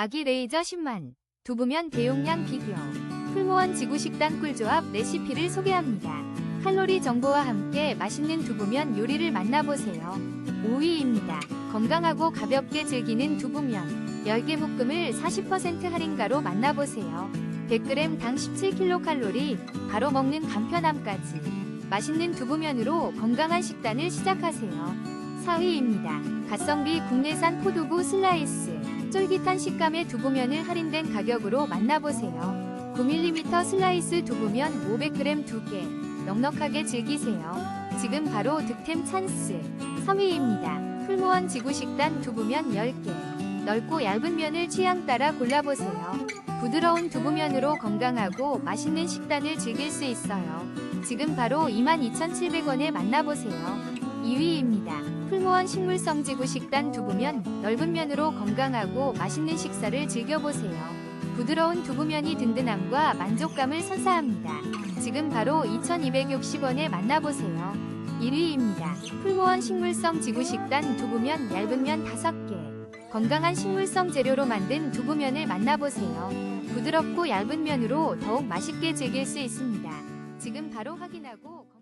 아기 레이저 10만, 두부면 대용량 비교, 풀무원 지구식단 꿀조합 레시피를 소개합니다. 칼로리 정보와 함께 맛있는 두부면 요리를 만나보세요. 5위입니다. 건강하고 가볍게 즐기는 두부면 10개 묶음을 40% 할인가로 만나보세요. 100g 당 17kcal, 바로 먹는 간편함까지. 맛있는 두부면으로 건강한 식단을 시작하세요. 4위입니다. 가성비 국내산 포두부 슬라이스. 쫄깃한 식감의 두부면을 할인된 가격으로 만나보세요. 9mm 슬라이스 두부면 500g 2개. 넉넉하게 즐기세요. 지금 바로 득템 찬스. 3위입니다. 풀무원 지구식단 두부면 10개. 넓고 얇은 면을 취향 따라 골라보세요. 부드러운 두부면으로 건강하고 맛있는 식단을 즐길 수 있어요. 지금 바로 22,700원에 만나보세요. 2위입니다. 풀무원 식물성 지구 식단 두부면 넓은 면으로 건강하고 맛있는 식사를 즐겨보세요. 부드러운 두부면이 든든함과 만족감을 선사합니다. 지금 바로 2,260원에 만나보세요. 1위입니다. 풀무원 식물성 지구 식단 두부면 얇은 면 5개. 건강한 식물성 재료로 만든 두부면을 만나보세요. 부드럽고 얇은 면으로 더욱 맛있게 즐길 수 있습니다. 지금 바로 확인하고